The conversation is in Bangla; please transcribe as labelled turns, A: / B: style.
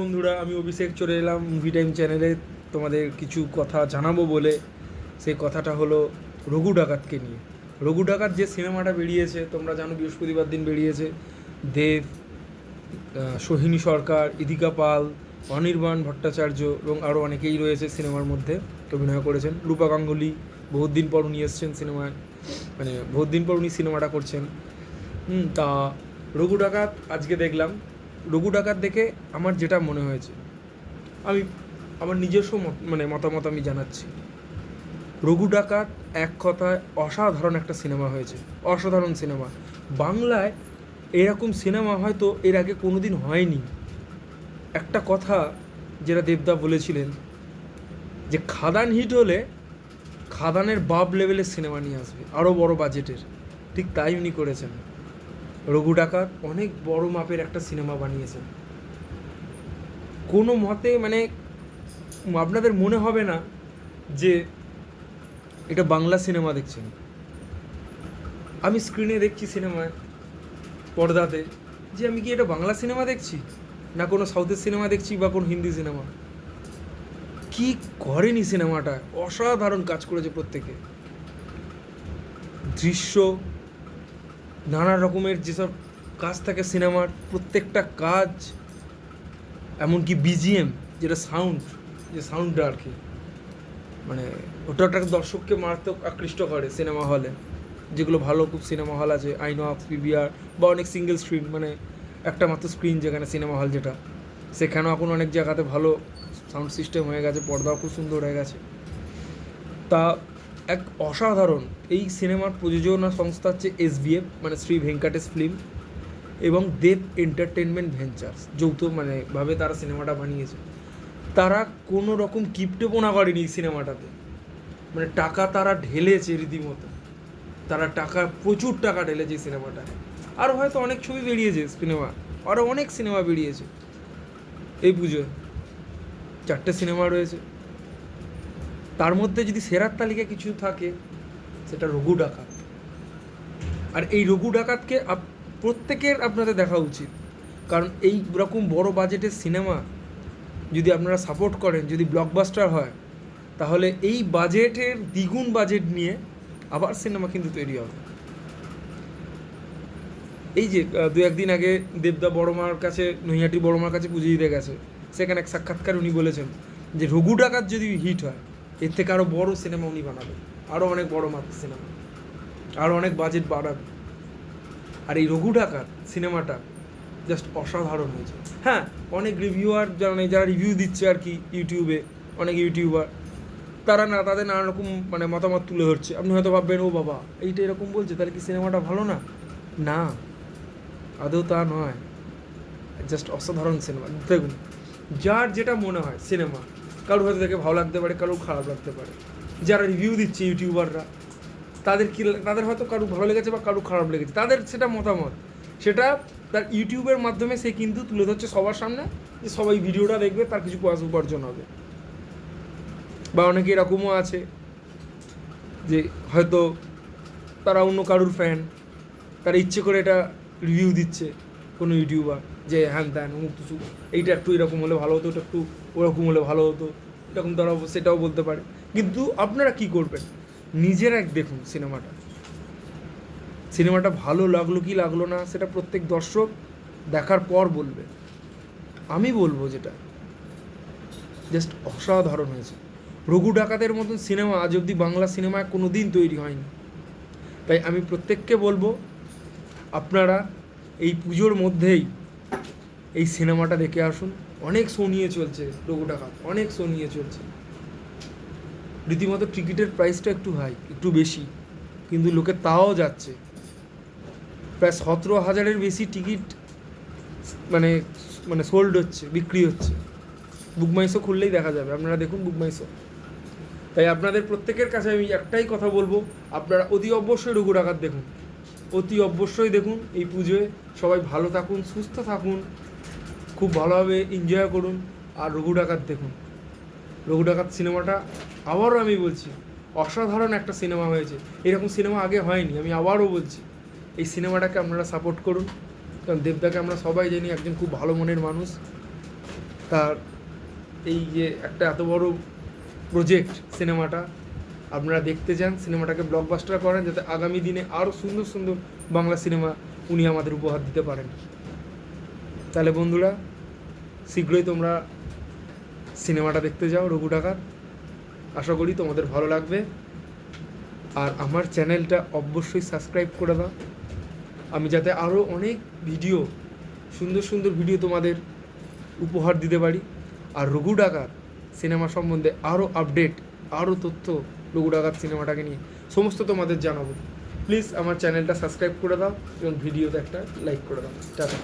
A: বন্ধুরা, আমি অভিষেক চলে এলাম মুভি টাইম চ্যানেলে তোমাদের কিছু কথা জানাব বলে। সেই কথাটা হলো রঘু ডাকাতকে নিয়ে। রঘু ডাকাত যে সিনেমাটা বেরিয়েছে, তোমরা জানো বৃহস্পতিবার দিন বেরিয়েছে। দেব সোহিনী সরকার, ইদিকা পাল, অনির্বাণ ভট্টাচার্য এবং আরও অনেকেই রয়েছে সিনেমার মধ্যে অভিনয় করেছেন। রূপা গাঙ্গুলি বহুত দিন পর উনি এসছেন সিনেমায়। মানে বহুত দিন পর উনি সিনেমাটা করছেন। তা রঘু ডাকাত আজকে দেখলাম। রঘু ডাকাত দেখে আমার যেটা মনে হয়েছে, আমি আমার নিজস্ব মানে মতামত আমি জানাচ্ছি। রঘু ডাকাত এক কথায় অসাধারণ একটা সিনেমা হয়েছে, অসাধারণ সিনেমা। বাংলায় এরকম সিনেমা হয়তো এর আগে কোনো দিন হয়নি। একটা কথা যেটা দেবদা বলেছিলেন যে খাদান হিট হলে খাদানের বাপ লেভেলের সিনেমা নিয়ে আসবে আরও বড় বাজেটের ঠিক তাই উনি করেছেন। রঘু ডাকাত অনেক বড় মাপের একটা সিনেমা বানিয়েছে। কোনো মতে মানে আপনাদের মনে হবে না যে এটা বাংলা সিনেমা দেখছেন। আমি স্ক্রিনে দেখছি সিনেমায়, পর্দাতে, যে আমি কি এটা বাংলা সিনেমা দেখছি? না কোনো সাউথের সিনেমা দেখছি বা কোনো হিন্দি সিনেমা? কি করেনি সিনেমাটা? অসাধারণ কাজ করেছে প্রত্যেকে। দৃশ্য নানা রকমের যেসব কাজ থাকে সিনেমার, প্রত্যেকটা কাজ, এমনকি বিজিএম যেটা সাউন্ড যে সাউন্ডটা আর কি। মানে ওটা একটা দর্শককে মারাত্মক আকৃষ্ট করে সিনেমা হলে। যেগুলো ভালো খুব সিনেমা হল আছে আইনক্স পিভিআর বা অনেক সিঙ্গেল স্ক্রিন মানে একটা মাত্র স্ক্রিন যেখানে সিনেমা হল যেটা। সেখানেও এখন অনেক জায়গাতে ভালো সাউন্ড সিস্টেম হয়ে গেছে, পর্দাও খুব সুন্দর হয়ে গেছে। তা এক অসাধারণ এই সিনেমার প্রযোজনা সংস্থা হচ্ছে এসবিএফ মানে শ্রী ভেঙ্কাটেশ ফিল্ম এবং দেব এন্টারটেনমেন্ট ভেঞ্চার্স যৌথ মানে ভাবে তারা সিনেমাটা বানিয়েছে। তারা কোনো রকম কিপটেপোনা করেনি এই সিনেমাটাতে। মানে টাকা তারা ঢেলেছে রীতিমতো। তারা টাকা, প্রচুর টাকা ঢেলেছে এই সিনেমাটায়। আরও হয়তো অনেক ছবি বেরিয়েছে সিনেমা আরও অনেক সিনেমা বেরিয়েছে। এই পুজোয় চারটে সিনেমা রয়েছে। তার মধ্যে যদি সেরার তালিকা কিছু থাকে, সেটা রঘু ডাকাত। আর এই রঘু ডাকাতকে প্রত্যেকের আপনাদের দেখা উচিত। কারণ এই রকম বড় বাজেটের সিনেমা যদি আপনারা সাপোর্ট করেন, যদি ব্লকবাস্টার হয়, তাহলে এই বাজেটের দ্বিগুণ বাজেট নিয়ে আবার সিনেমা কিন্তু তৈরি হবে। এই যে দু একদিন আগে দেবদা বড়মার কাছে, নৈহাটি বড়মার কাছে পুজো দিতে গেছে। সেখানে এক সাক্ষাৎকার উনি বলেছেন যে, রঘু ডাকাত যদি হিট হয় এর থেকে আরও বড় সিনেমা উনি বানাবেন। আরও অনেক বড় মাত্র সিনেমা। আরও অনেক বাজেট বাড়াবে। আর এই রঘু ডাকাত সিনেমাটা জাস্ট অসাধারণ হয়েছে। হ্যাঁ অনেক রিভিউয়ার যারা যারা রিভিউ দিচ্ছে আর কি ইউটিউবে অনেক ইউটিউবার তারা না, তাদের নানা রকম মানে মতামত তুলে ধরছে। আপনি হয়তো ভাববেন, ও বাবা, এইটা এরকম বলছে, তাহলে কি সিনেমাটা ভালো না? না, আদৌ তা নয়। জাস্ট অসাধারণ সিনেমা। দেখুন, যার যেটা মনে হয়, সিনেমা কারোর হয়তো দেখে ভালো লাগতে পারে কারোর খারাপ লাগতে পারে। যারা রিভিউ দিচ্ছে ইউটিউবাররা তাদের কি তাদের হয়তো কারও ভালো লেগেছে বা কারও খারাপ লেগেছে। তাদের সেটা মতামত। সেটা তার ইউটিউবের মাধ্যমে সে কিন্তু তুলে ধরছে সবার সামনে, যে সবাই ভিডিওটা দেখবে, তার কিছু পয়সা উপার্জন হবে। বা অনেকে এরকমও আছে, যে হয়তো তারা অন্য কারুর ফ্যান তারা ইচ্ছে করে এটা রিভিউ দিচ্ছে কোনো ইউটিউবার যে হ্যান ত্যান, অমুক কিছু এইটা একটু এরকম হলে ভালো হতো ওটা একটু ওরকম হলে ভালো হতো, এরকম তারা সেটাও বলতে পারে। কিন্তু আপনারা কি করবেন? নিজেরা দেখুন সিনেমাটা। সিনেমাটা ভালো লাগল কি লাগল না, সেটা প্রত্যেক দর্শক দেখার পর বলবে। আমি বলব যেটা, জাস্ট অসাধারণ হয়েছে। রঘু ডাকাতের মতন সিনেমা আজ অবধি বাংলা সিনেমায় কোনো দিন তৈরি হয়নি। তাই আমি প্রত্যেককে বলব, আপনারা এই পুজোর মধ্যেই এই সিনেমাটা দেখে আসুন। অনেক শো নিয়ে চলছে রঘু ডাকাত অনেক শো নিয়ে চলছে। রীতিমতো টিকিটের প্রাইসটা একটু হাই একটু বেশি, কিন্তু লোকে তাও যাচ্ছে। প্রায় সতেরো হাজারের বেশি টিকিট মানে মানে সোল্ড হচ্ছে, বিক্রি হচ্ছে। বুকমাইশো খুললেই দেখা যাবে, আপনারা দেখুন বুকমাইশো তাই আপনাদের প্রত্যেকের কাছে আমি একটাই কথা বলব, আপনারা অতি অবশ্যই রঘু ডাকাত দেখুন। অতি অবশ্যই দেখুন এই পুজোয়। সবাই ভালো থাকুন, সুস্থ থাকুন। খুব ভালোভাবে এনজয় করুন আর রঘু ডাকাত দেখুন। রঘু ডাকাত সিনেমাটা আবারও আমি বলছি, অসাধারণ একটা সিনেমা হয়েছে। এরকম সিনেমা আগে হয়নি, আমি আবারও বলছি, এই সিনেমাটাকে আপনারা সাপোর্ট করুন। কারণ দেবদাকে আমরা সবাই জানি একজন খুব ভালো মনের মানুষ। তার এই যে একটা এত বড় প্রজেক্ট সিনেমাটা, আপনারা দেখতে যান সিনেমাটাকে ব্লকবাস্টার করেন যাতে আগামী দিনে আরও সুন্দর সুন্দর বাংলা সিনেমা উনি আমাদের উপহার দিতে পারেন। তাহলে বন্ধুরা, শীঘ্রই তোমরা সিনেমাটা দেখতে যাও, রঘু ডাকাত। আশা করি তোমাদের ভালো লাগবে। আর আমার চ্যানেলটা অবশ্যই সাবস্ক্রাইব করে দাও। আমি যাতে আরও অনেক ভিডিও, সুন্দর সুন্দর ভিডিও তোমাদের উপহার দিতে পারি। আর রঘু ডাকাত সিনেমা সম্বন্ধে আরও আপডেট, আরও তথ্য রঘু ডাকাত সিনেমাটাকে নিয়ে, সমস্ত তোমাদের জানাব। প্লিজ আমার চ্যানেলটা সাবস্ক্রাইব করে দাও এবং ভিডিওতে একটা লাইক করে দাও। টাটা।